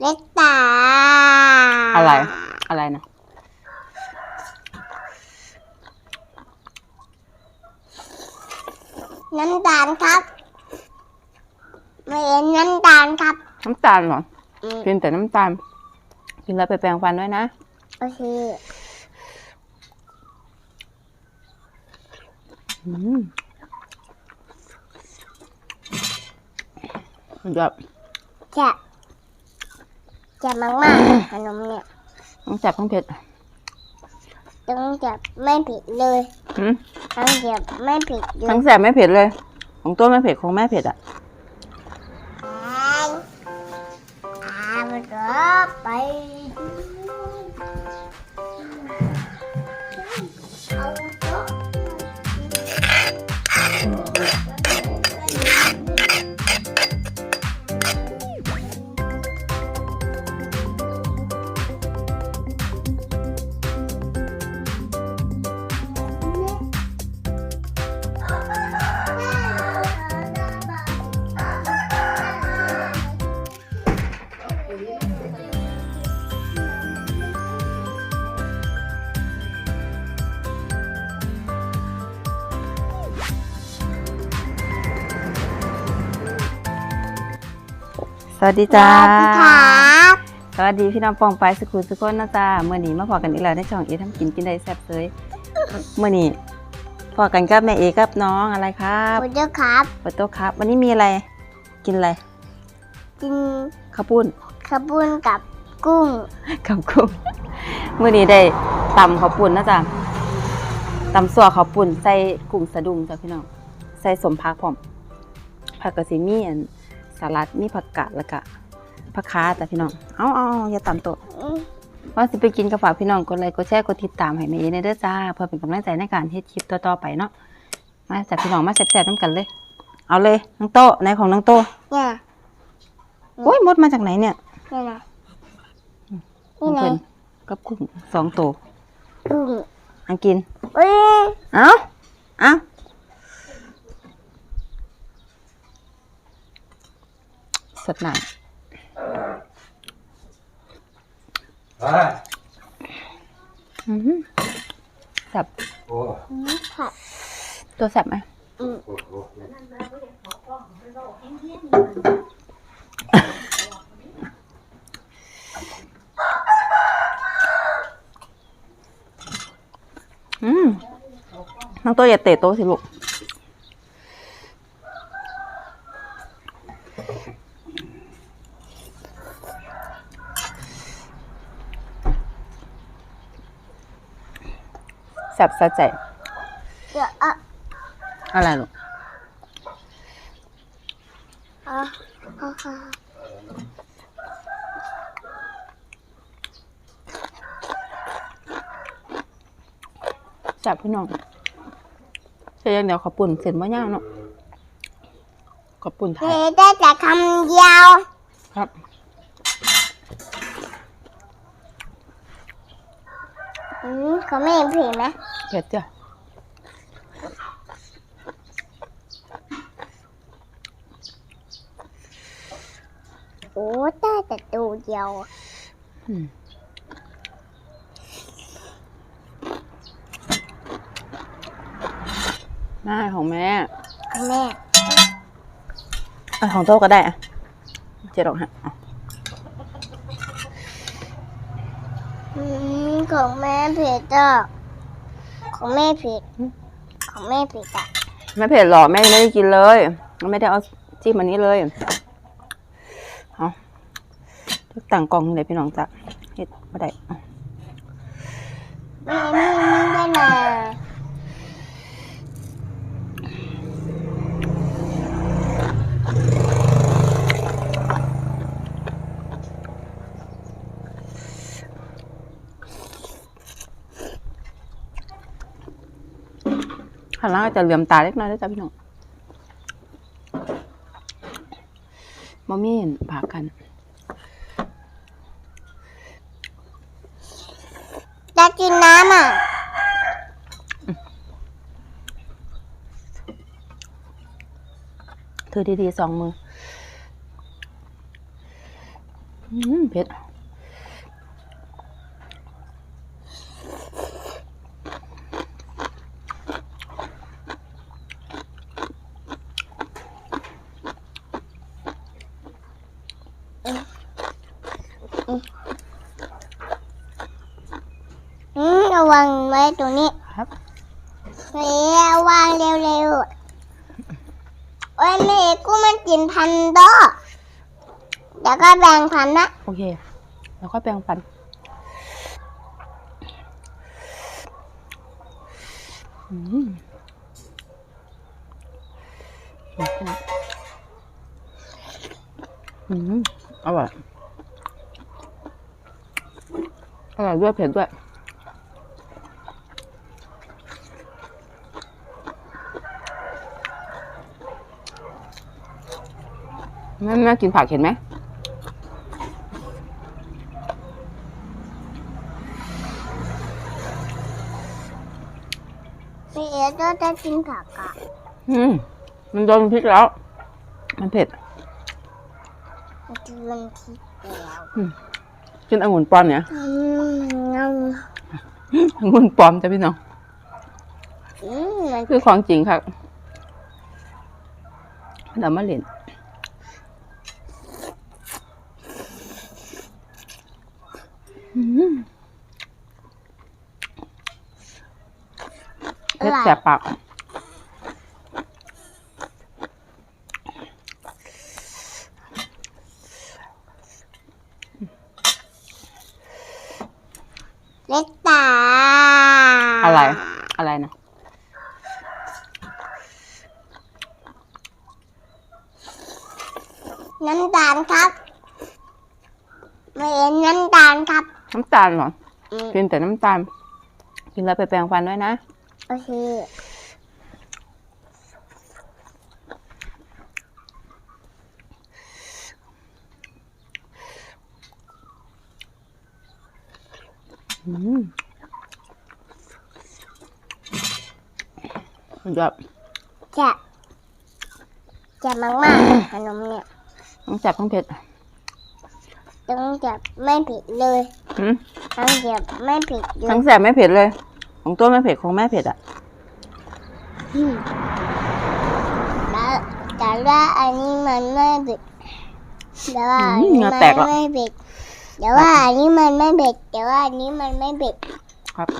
เล็กตาอะไร อะไรนะ น้ำตาลครับไม่เห็นน้ำตาลครับน้ำตาลเหรออืมกินแต่น้ำตาล กินแล้วไปแปรงฟันด้วยนะ โอเคอืมสุดยอด จะ จะมากมากๆขนมเนี่ยต้องจับต้องเผ็ดต้องจะไม่ผิดเลยอืมต้องจะไม่ผิดเลยทั้งแสบไม่เผ็ดเลย ของตัวไม่เผ็ดของแม่เผ็ดอะ สวัสดีจ้าสวัสดีครับสวัสดีพี่น้องปองไปสกุลสุกคนนะจ้าเมื่อนี้มาพอกันอีกแล้วในช่องเอทำกินกินได้แซ่บเลยเมื่อนี้พอกันกับแม่เอกับน้องอะไรครับคุณเจ้าครับเปิดโต๊ะครับ วันนี้มีอะไร กินอะไรกินข้าวปุ้น ข้าวปุ้นกับกุ้ง กับกุ้งเมื่อนี้ได้ตำข้าวปุ้นนะจ๊ะตำสัวข้าวปุ้นใส่กุ้งสะดุ้งจ้ะพี่น้องใส่สมพักพร้อมผักกะสีมีอันสลัดมีผักกาดแล้วก็ผักคาจ้ะพี่น้องเอาเอาเอาอย่าตำโต๊ะอืมว่าสิไปกินกับฝากพี่น้องกดไลค์กดแชร์กดติดตามให้แม่เอในเด้อจ้าเพื่อเป็นกำลังใจในการเฮ็ดคลิปต่อๆไปเนาะมาจากพี่น้องมาแซ่บๆน้ำกันเลย เอาเลยน้องโตะในของน้องโตะเนี่ยโอ้ยมดมาจากไหนเนี่ย เนี่ยนะขอนี่งไงเพิ่นกับกุ้งสองโตวกุ้งอันกิน เอ้ยเอาเอาสดน้อ่าำอื้อหือแซ่บโอ้อืมผัดตัวแซ่บไหมอืม อ้โหอืมน้องโตอย่าเตะโตะสิลูกแซ่บสะใจเดี๋ยวอะอะไรลูกอะ อะค่ะแซ่บพี่น้องใช่ยังเดี๋ยวขอปุ่นเสร็จบ่ย่างเนาะขอปุ่นไทเฮ้ยได้แต่คำเดียว ครับอืมเขาไม่เห็นผีไหมเผ็ดจ้ะโอ้ได้แต่ตัวเดียวอืม หน้าของแม่คุณแม่อะของโต๊ะก็ได้อะเจ็ดดอกฮะอะอืมของแม่ผิดอะของแม่ผิดของแม่ผิดอะไม่เผ็ดหรอกแม่ยังไม่ได้กินเลยไม่ได้เอาจิ้มอันนี้เลยเอาต่างกล่องเลยพี่น้องจ้ะเฮ็ดบ่ได้อะแม่ไม่ไม่ได้นะ ข้างล่างอาจจะเหลื่อมตาเล็กน้อยด้วยจ้ะพี่น้องมอมี่เห็นผักกันจะกินน้ำอะเธอดีๆสองมือ อืมเผ็ด อืมระวังไว้ ตรงนี้ครับเฮ้ยวางเร็วๆโอ้ยแม่กูมันกินพันดอเดี๋ยวก็แบ่งพันนะโอเค แล้วก็แปรงฟันอืมอืมอร่อยอร่อยด้วยเผ็ดด้วย แม่แม่กินผักเห็นไหมแม่ก็จะกินผักอะอืมมันโดนพริกแล้ว มันเผ็ดมันจะลงที่แล้วกินองุ่นปลอมเนี่ยอืมงั้นองุ่นปลอมจ้ะพี่น้องอืมมันคือของจริงค่ะเดี๋ยวมาเล่นอืม อ เผ็ดร่อยแสบปากเล็กตาอะไร อะไรนะน้ำตาลครับไม่เห็นน้ำตาลครับ น้ำตาลเหรอ อืม กินแต่น้ำตาล กินแล้วไปแปรงฟันด้วยนะ โอเคอืมสุดยอดแจะแจะมากมากๆขนมเนี่ยต้องจับต้องเผ็ดต้องจะไม่ผิดเลยอืมต้องจะไม่ผิดเลยทั้งแสบไม่เผ็ดเลย ของตัวไม่เผ็ดของแม่เผ็ดอะอืมแล้วแต่ว่าอันนี้มันไม่ผิดแต่ว่าอันอืมนี้เหงื่มัอนแตกแล้วไม่ผิดแต่ว่าอันนี้มันไม่เผ็ดแต่ว่าอันนี้มันไม่เผ็ดครับ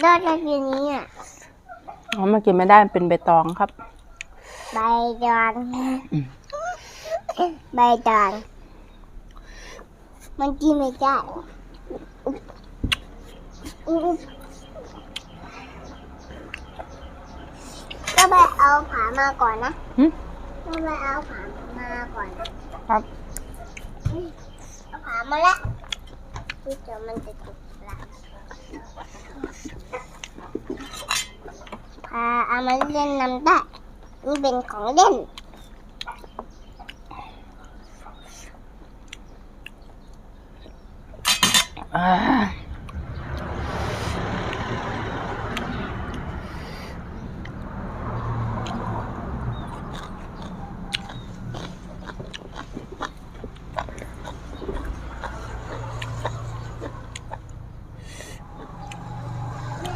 เราจะกินนี้อะอ๋อมันกินไม่ได้มันเป็นใบตองครับ ใบจานใบจานมันกินไม่ได้อุ๊บอุ๊บ ก็ไปเอาผามาก่อนนะหึ ก็ไปเอาผามาก่อนนะครับ เอาผามาแล้วที่เดี๋ยวมันจะติดละพาเอามาเล่นน้ำได้นี่เป็นของเล่น อ่า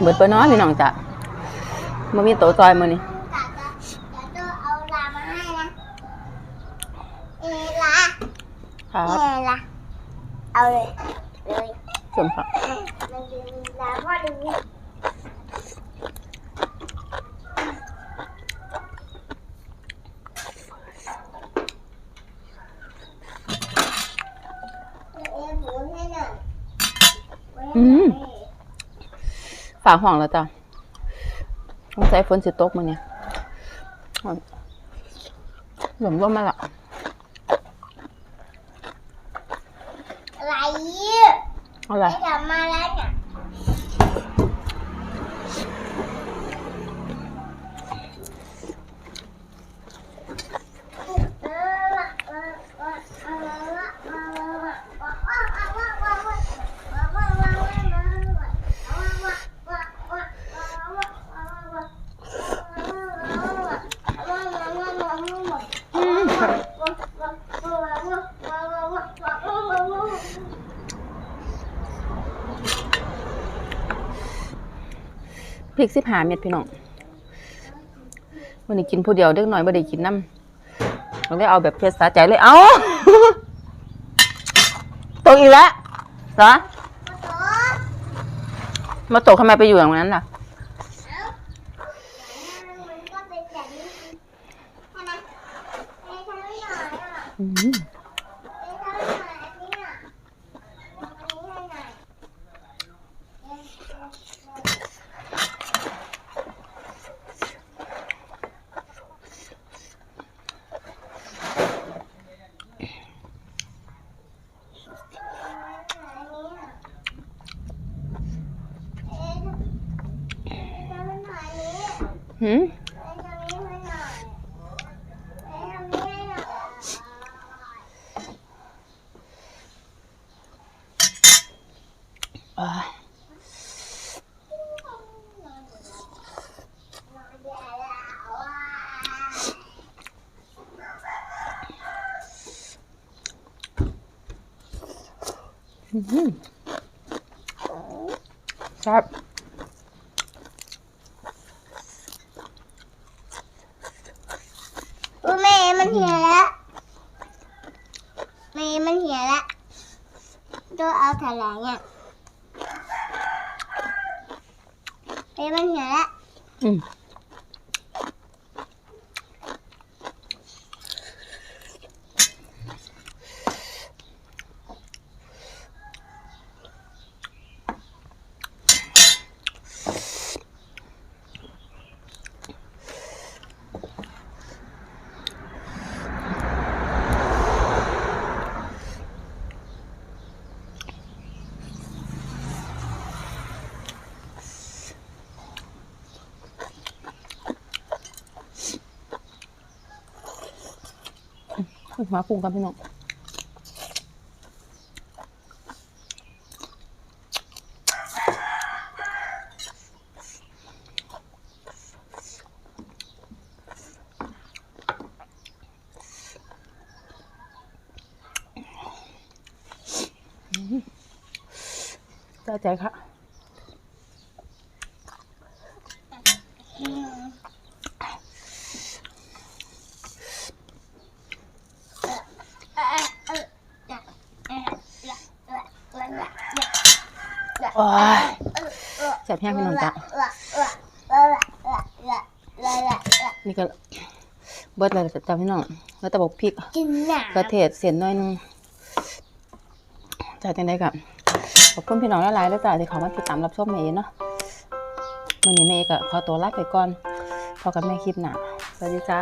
เบิดไปเนาะพี่น้องจ้ะมันมีโต๊ะจอยมือนี่กะจะเดี๋ยวจะเอาลามาให้นะเอลาครับเอลาเอาเลยเลยส่วนผักมันจะมีลาพ่อดูเอหมุนให้หน่อย อืม ฝาห้องแล้วจ้ะต้องใส่ฝนสิตกมือเนี่ยหลมร่มมาละอะไรอะไรไม่ทำมาแล้วเนี่ย ริกสิบหาเม็ดพี่น้องวันนี้กินผู้เดียวเด็กหน่อยไม่ได้กินน้ำเราเลยเอาแบบเผ็ดสะใจเลย เอ้าตกอีกแล้วเหรอมาตกทำไมไปอยู่อย่างนั้นล่ะอืม หืมอ่าอืมครับ อุ๊ยแม่มันเหี่ยวแล้วแม่มันเหี่ยวแล้วตัว เอาแถลง มาปรุงกันพี่น้องใจใจค่ะ โอ้ยแซ่บแห้งพี่น้องจ้ะนี่ก็เบิดเลยจ้ะพี่น้อง แล้วแต่บอกพริกกินหนากระเทศเสียนน้อยหนึงจ่ายจังได้กับขอบคุณพี่น้องหลายๆแล้วจ้ะที่เขามาติดตามรับชมเมย์เนาะวันนี้เมย์ก็ขอตัวลาไปก่อนพอกันแม่คลิปหน้าสวัสดีจ้า